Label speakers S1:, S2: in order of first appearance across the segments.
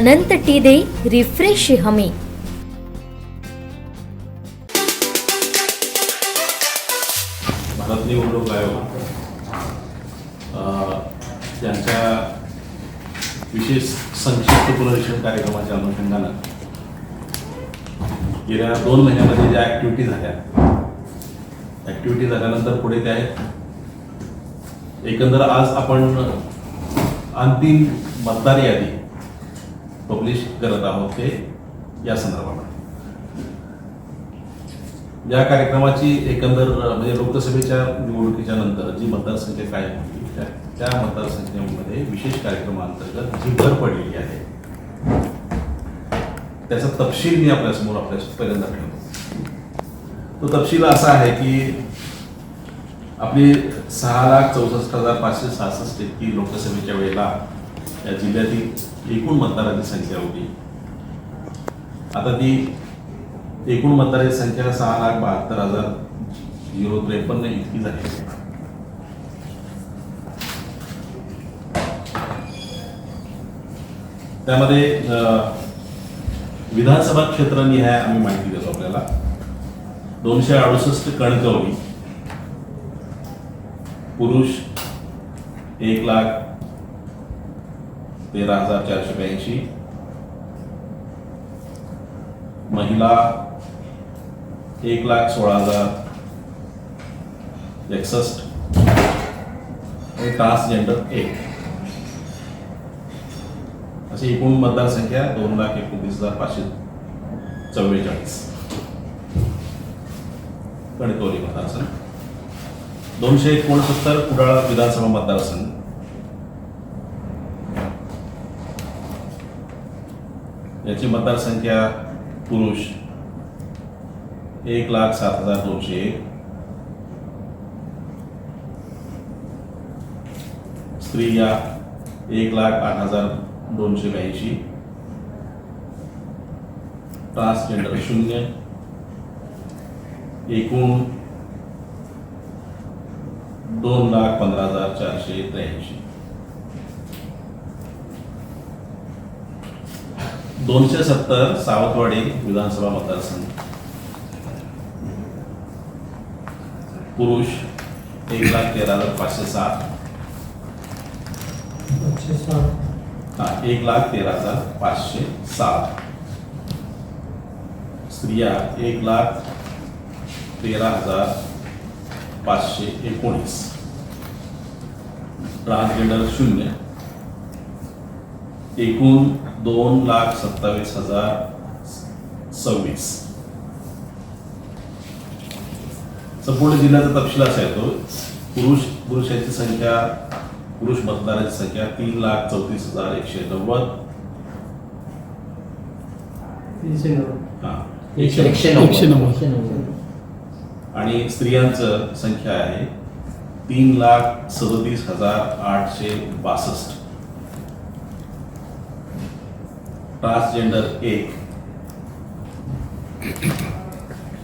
S1: अनंत T दे refresh हमी.
S2: भारत निवडणूक विशेष संक्षिप्त पुनरीक्षण कार्यक्रमाच्या अनुषंगानं गेल्या दोन महिन्यामध्ये ज्या ॲक्टिव्हिटी झाल्या ॲक्टिव्हिटी झाल्यानंतर पुढे त्या आहेत? एकंदर आज आपण अंतिम मतदार यादी पब्लिश करत आहोत ते या संदर्भामध्ये. या कार्यक्रमाची एकंदर म्हणजे लोकसभेच्या निवडणुकीच्या नंतर जी मतदारसंख्या काय होती त्या त्या मतदारसंख्येमध्ये विशेष कार्यक्रमाअंतर्गत जी भर पडलेली आहे त्याचा तपशील मी आपल्यासमोर आपल्या पहिल्यांदा ठेवतो. तो तपशील असा आहे की आपली सहा लाख चौसष्ट हजार पाचशे सहासष्ट इतकी लोकसभेच्या वेळेला या जिल्ह्यातील एकूण मतदारांची संख्या होती. आता ती एकूण मतदारांची संख्या सहा लाख बहात्तर हजार झिरो त्रेपन्न इतकी झाली. आहे. त्यामध्ये अ, विधानसभा क्षेत्रनिहाय आम्ही माहिती देतो आपल्याला. दोनशे अडुसष्ट कणकवली. पुरुष एक लाख तेरा हजार चारशे ब्याऐंशी. महिला एक लाख सोळा हजार. एकसष्ट. ट्रान्सजेंडर एक. अशी एकूण मतदारसंख्या दोन लाख एकोणतीस हजार पाचशे चव्वेचाळीस. कणकवली मतदारसंघ. दोनशे एकोणसत्तर कुडाळ विधानसभा मतदारसंघ. याची मतदारसंख्या पुरुष एक लाख सात हजार दोनशे एक. स्त्रिया एक लाख आठ हजार दोनशे ब्याऐंशी. ट्रान्सजेंडर शून्य. एकूण दोन लाख पंधरा हजार चारशे त्र्याऐंशी. दोनशे सत्तर सावंतवाडी विधानसभा मतदारसंघ. पुरुष एक लाख तेरा हजार पाचशे सात हा एक लाख तेरा हजार पाचशे सात स्त्रिया एक लाख तेरा हजार पाचशे एकोणीस. ट्रान्सजेंडर शून्य. एकूण दोन लाख सत्तावीस हजार सव्वीस. संपूर्ण जिल्ह्याचा तपशील असा येतो. पुरुष पुरुषाची संख्या पुरुष मतदारांची संख्या तीन लाख चौतीस हजार एकशे नव्वद. हा. आणि स्त्रियांचं संख्या आहे तीन लाख सदतीस हजार आठशे बासष्ट. ट्रान्सजेंडर एक.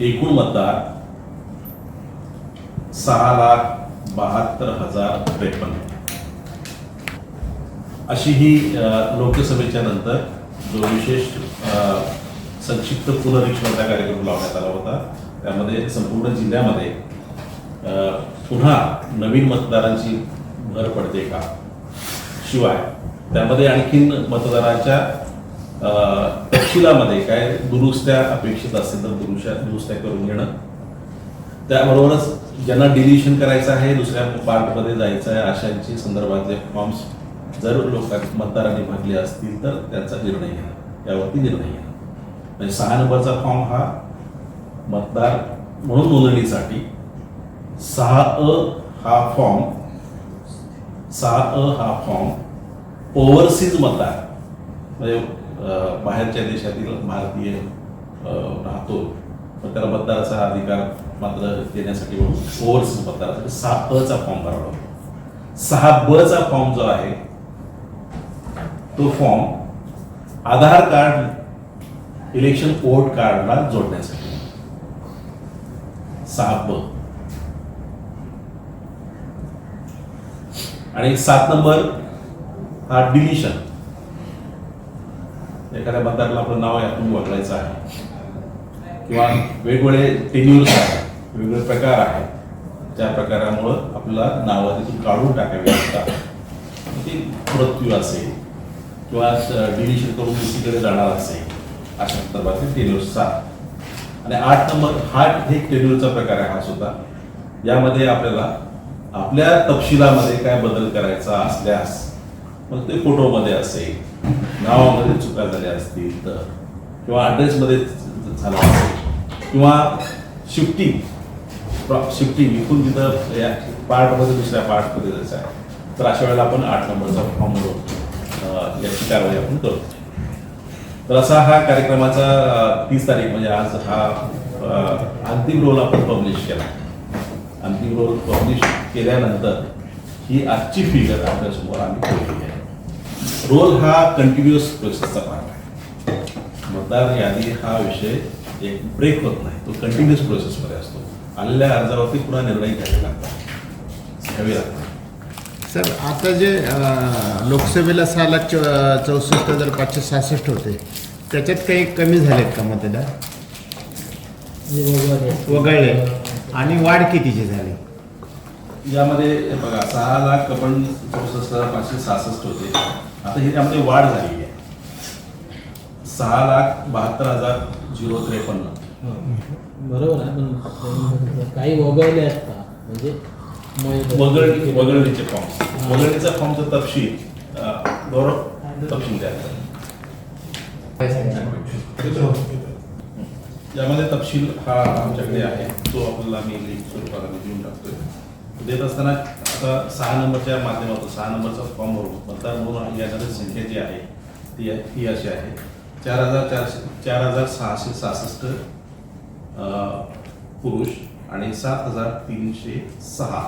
S2: एकूण मतदार सहा लाख बहात्तर हजार त्रेपन्न. अशी ही लोकसभेच्या नंतर जो विशेष संक्षिप्त पुनरीक्षणाचा कार्यक्रम लावण्यात आला होता त्यामध्ये संपूर्ण जिल्ह्यामध्ये पुन्हा नवीन मतदारांची भर पडते का? शिवाय त्यामध्ये आणखीन मतदारांच्या तपशिलामध्ये काय दुरुस्त्या अपेक्षित असतील तर दुरुस्त्या दुरुस्त्या करून घेणं. त्याबरोबरच ज्यांना डिलिशन करायचं आहे दुसऱ्या पार्टमध्ये जायचं आहे अशांची संदर्भातले फॉर्म्स जर लोक मतदारांनी भरले असतील तर त्यांचा निर्णय घेणं यावरती निर्णय घेणं म्हणजे सहा नंबरचा फॉर्म हा मतदार म्हणून नोंदणीसाठी सहा अ हा फॉर्म सहा अ हा फॉर्म ओव्हरसीज मतदार. म्हणजे बाहेरच्या देशातील भारतीय राहतो. त्याला मतदाराचा अधिकार मात्र देण्यासाठी म्हणून ओव्हरसीज मतदारासाठी सहा अ चा फॉर्म भरावा लागतो. सहा ब चा फॉर्म जो आहे तो form Aadhaar card election vote कार्डला जोडण्यासाठी. सहा ब. आणि सात नंबर हा डिलिशन एखाद्या मतदाराला आपलं नाव यातून वगळायचं आहे. किंवा वेगवेगळे टेन्युअर्स आहेत वेगवेगळे प्रकार आहेत. त्या प्रकारामुळं आपल्याला नावं तिथून काढून टाकावी लागतात ती मृत्यू असेल किंवा डिलिशन करून दुसरीकडे जाणार असेल अशा संदर्भातील टेन्युअर्स सात आणि आठ नंबर हा हे टेन्युअरचा प्रकार आहे हा सुद्धा. यामध्ये आपल्याला आपल्या तपशिलामध्ये काय बदल करायचा असल्यास मग ते फोटोमध्ये असेल. नावामध्ये चुका झाल्या असतील तर. किंवा ॲड्रेसमध्ये झाला असेल. किंवा शिफ्टिंग शिफ्टिंग इथून तिथं या पार्टमध्ये दुसऱ्या पार्टमध्ये जायचं आहे. तर अशा वेळेला आपण आठ नंबरचा फॉर्म भरून याची कारवाई आपण करतो तर असा हा कार्यक्रमाचा तीस तारीख म्हणजे आज हा अंतिम रोल आपण पब्लिश केला. अंतिम रोल पब्लिश केल्यानंतर ही आजची फिगर आपल्यासमोर आम्ही ठेवली आहे. रोल हा कंटिन्युअस प्रोसेसचा पार्ट आहे. मतदार यादी हा विषय एक ब्रेक होत नाही. तो कंटिन्युअस प्रोसेसमध्ये असतो. आलेल्या अर्जावरती पुन्हा निर्णय घ्यावे लागतात. घ्यावे लागतात.
S3: सर आता जे लोकसभेला सहा लाख चौ- चौसष्ट हजार पाचशे सहासष्ट होते. त्याच्यात काही कमी झालेत का मतदार? वगळले. आणि वाढ कितीची झाली?
S2: यामध्ये बघा सहा लाख आपण चौसष्ट हजार पाचशे सहासष्ट होते. आता हे त्यामध्ये वाढ झालेली आहे. सहा लाख बहात्तर हजार झिरो त्रेपन्न.
S4: बरोबर आहे पण काही वगळले असतात म्हणजे मय-
S2: वगळणी वगळणीचे फॉर्म वगळणीचा फॉर्मचा तपशील गौरव तपशील द्या. यामध्ये तपशील हा आमच्याकडे आहे तो आपल्याला मी लिंक स्वरूपाला देऊन टाकतोय. देत असताना आता सहा नंबरच्या माध्यमातून सहा नंबरचा फॉर्म भरून मतदार म्हणून येणारी संख्या जी आहे ती आहे- ही अशी आहे. चार हजार चारशे चार हजार सहाशे सहासष्ट पुरुष आणि सात हजार तीनशे सहा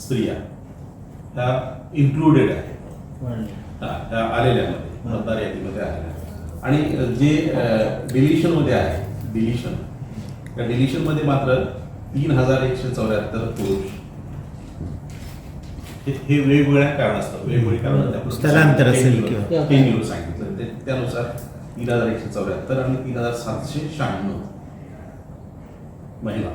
S2: स्त्रिया. ह्या इन्क्लुडेड आहेत
S4: वाढले.
S2: हा, ह्या आलेल्यामध्ये मतदार यादीमध्ये आलेल्या आणि जे डिलिशनमध्ये आहे डिलिशन त्या डिलिशनमध्ये मात्र तीन हजार एकशे चौऱ्याहत्तर पुरुष हे वेगवेगळ्या कारणास्तव वेगवेगळी कारण
S3: स्थलांतर असेल किंवा-
S2: सांगितलं. ते त्यानुसार तीन हजार एकशे चौऱ्याहत्तर आणि तीन हजार सातशे शहाण्णव महिला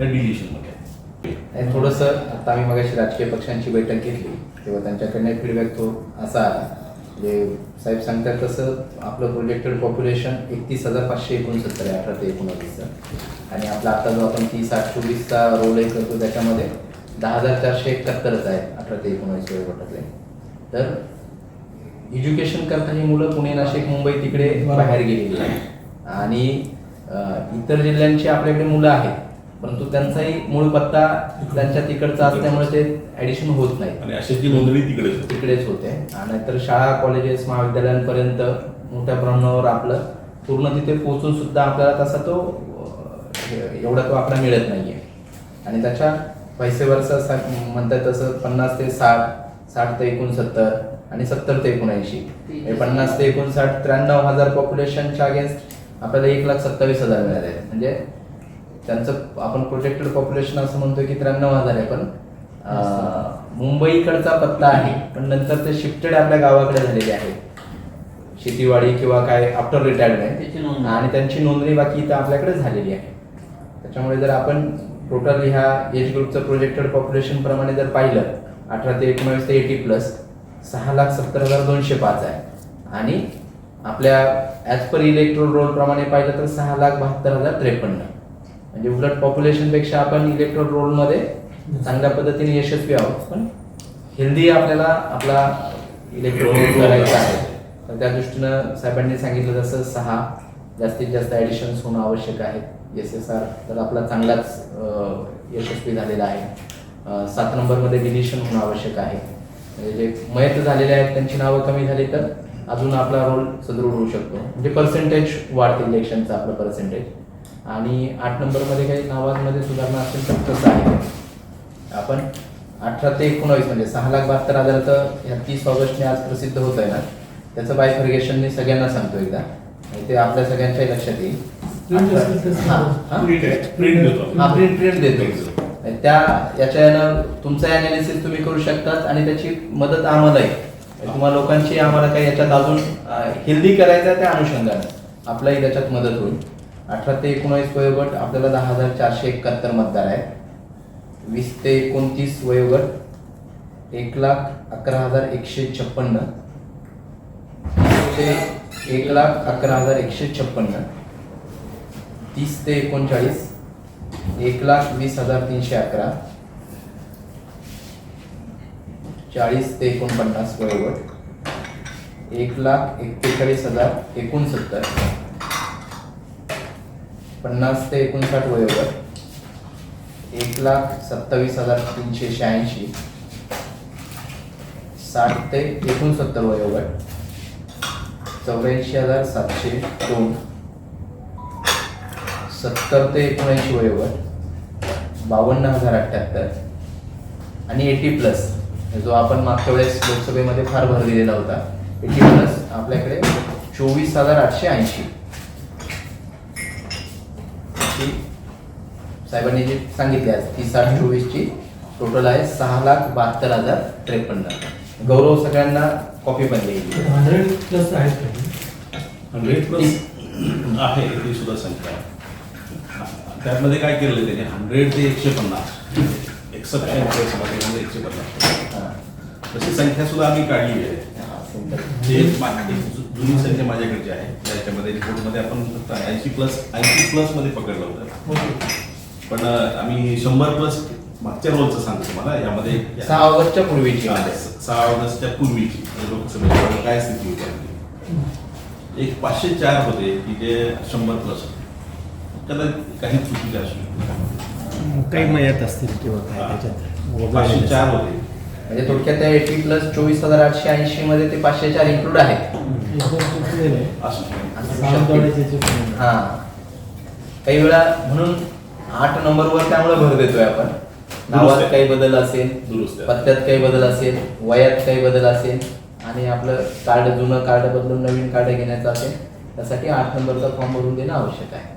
S2: या डिलिशनमध्ये आहेत.
S5: आणि थोडंसं आता आम्ही मगाशी राजकीय पक्षांची बैठक घेतली. तेव्हा त्यांच्याकडनं फीडबॅक तो असा आला. म्हणजे साहेब सांगतात तसं आपलं प्रोजेक्टेड पॉप्युलेशन एकतीस हजार पाचशे एकोणसत्तर आहे अठरा ते एकोणावीसचं आणि आपला आता जो आपण तीस आठ चोवीसचा रोल आहे करतो त्याच्यामध्ये दहा हजार चारशे एकाहत्तरच आहे अठरा ते एकोणावीस वयोगटातले तर एज्युकेशन करता ही मुलं पुणे नाशिक मुंबई तिकडे बाहेर गेलेली आहे आणि इतर जिल्ह्यांची आपल्याकडे मुलं आहेत परंतु त्यांचाही मूळ पत्ता त्यांच्या तिकडचा असल्यामुळे ते ऍडिशन होत नाही.
S2: आणि अशाची नोंदणी तिकडेच होते.
S5: तिकडेच होते. आणि तर शाळा कॉलेजेस महाविद्यालयांपर्यंत मोठ्या प्रमाणावर आपलं पूर्ण तिथे पोहोचून सुद्धा आपल्याला तसा तो एवढा तो आकडा मिळत नाहीये. आणि त्याच्या पैसेवरचा सा- म्हणतात तसं पन्नास ते साठ साठ ते एकोणसत्तर आणि सत्तर ते एकोणऐंशी. हे पन्नास ते एकोणसाठ त्र्याण्णव हजार पॉप्युलेशनच्या अगेन्स्ट आपल्याला एक लाख सत्तावीस हजार मिळाले. म्हणजे त्यांचं आपण प्रोजेक्टेड पॉप्युलेशन असं म्हणतोय की त्र्याण्णव हजार आहे पण मुंबईकडचा पत्ता आहे पण नंतर ते शिफ्टेड आपल्या गावाकडे झालेले आहे. शेतीवाडी किंवा काय आफ्टर
S4: त्याची
S5: रिटायरमेंट. आणि त्यांची नोंदणी बाकी इथं आपल्याकडे झालेली आहे. त्याच्यामुळे जर आपण टोटल ह्या एज ग्रुपचं प्रोजेक्टेड पॉप्युलेशन प्रमाणे जर पाहिलं अठरा ते एकोणावीस ते एटी प्लस सहा लाख सत्तर हजार दोनशे पाच आहे. आणि आपल्या ॲज पर इलेक्ट्रोल रोल प्रमाणे पाहिलं तर सहा लाख बहात्तर हजार त्रेपन्न. म्हणजे उलट पॉप्युलेशनपेक्षा आपण इलेक्ट्रोल रोलमध्ये चांगल्या पद्धतीने यशस्वी आहोत. पण हेल्दी आपल्याला आपला इलेक्ट्रोल रोल करायचा आहे. तर त्या दृष्टीनं साहेबांनी सांगितलं जसं सहा जास्तीत जास्त ॲडिशन्स होणं आवश्यक आहे. एस एस आर तर आपला चांगलाच यशस्वी झालेला आहे. सात नंबरमध्ये डिलिशन होणं आवश्यक आहे. म्हणजे जे मयत झालेले आहेत त्यांची नावं कमी झाली तर अजून आपला रोल सदृढ होऊ शकतो. म्हणजे पर्सेंटेज वाढते इलेक्शनचं आपलं पर्सेंटेज आणि आठ नंबरमध्ये काही नावांमध्ये सुधारणा असेल तर तसं आहे. आपण अठरा ते एकोणावीस म्हणजे सहा लाख बहात्तर हजाराचं ह्या तीस ऑगस्टने आज प्रसिद्ध होत आहे ना त्याचं बायफर्गेशन मी सगळ्यांना सांगतो एकदा. ते आपल्या सगळ्यांच्याही लक्षात येईल.
S2: प्रिंट देतो.
S5: हा प्रिंट प्रिंट देतो. आणि त्या याच्या यानं तुमचं अनालिसिस तुम्ही करू शकतात आणि त्याची मदत आम्हालाही. तुम्हाला लोकांची आम्हाला काही याच्यात अजून हेल्दी करायचं आहे त्या अनुषंगाने. आपल्याही त्याच्यात मदत होईल. अठरा ते एकोणावीस वयोगट आपल्याला दहा हजार चारशे एकाहत्तर मतदार आहेत. वीस ते एकोणतीस वयोगट एक लाख अकरा हजार एकशे छप्पन्न. ते एक लाख अकरा हजार एकशे छप्पन्न. तीस ते एकोणचाळीस एक लाख वीस हजार तीनशे अकरा चाळीस ते एकोणपन्नास वयोगट एक लाख एक्केचाळीस हजार एकोणसत्तर पन्नास ते एकोणसाठ वयोगट एक लाख सत्तावीस हजार तीनशे शहाऐंशी साठ ते एकोणसत्तर वयोगट चौऱ्याऐंशी हजार सातशे दोन. सत्तर ते एकोणऐंशी वयोगट बावन्न हजार अठ्ठ्याहत्तर आणि एटी प्लस जो आपण मागच्या वेळेस लोकसभेमध्ये फार भर दिलेला होता एटी प्लस आपल्याकडे चोवीस हजार आठशे ऐंशी साहेबांनी जी सांगितली आज ती साठ चोवीसची टोटल आहे सहा लाख बहात्तर हजार त्रेपन्न गौरव सगळ्यांना कॉपी पण देईल
S4: हंड्रेड प्लस आहेत का?
S2: हंड्रेड प्लस आहे ती सुद्धा संख्या आहे. त्यामध्ये काय आहे त्याने? हंड्रेड ते एकशे पन्नास. एक्सेप्शनमध्ये एकशे पन्नास.
S5: हां.
S2: तशी संख्या सुद्धा आम्ही काढली आहे.
S5: हां,
S2: जुनी संख्या माझ्याकडची आहे त्याच्यामध्ये रिपोर्टमध्ये आपण फक्त ऐंशी प्लस ऐंशी प्लसमध्ये पकडलं होतं. पण आम्ही शंभर प्लस मागच्या रोलचं सांगतो तुम्हाला यामध्ये
S5: सहा ऑगस्टच्या पूर्वीची.
S2: सहा ऑगस्टच्या पूर्वीची. म्हणजे लोकसभेच्या वेळेला काय स्थिती होती. एक पाचशे चार होते की जे शंभर प्लस होते कदाचित काही चुकीच्या असू
S3: काही मयत असतील किंवा काय त्याच्यात.
S2: पाचशे चार होते.
S5: म्हणजे थोडक्यात त्या एटी प्लस चोवीस हजार आठशे ऐंशी मध्ये ते पाचशे चार इन्क्लूड आहेत. हा काही वेळा म्हणून आठ नंबरवर त्यामुळे भर देतोय आपण. नावात. काही बदल असेल
S2: दुरुस्त.
S5: पत्त्यात काही बदल असेल वयात काही बदल असेल आणि आपलं कार्ड जुनं कार्ड बदलून नवीन कार्ड घेण्याचं असेल त्यासाठी आठ नंबरचा फॉर्म भरून देणं आवश्यक आहे.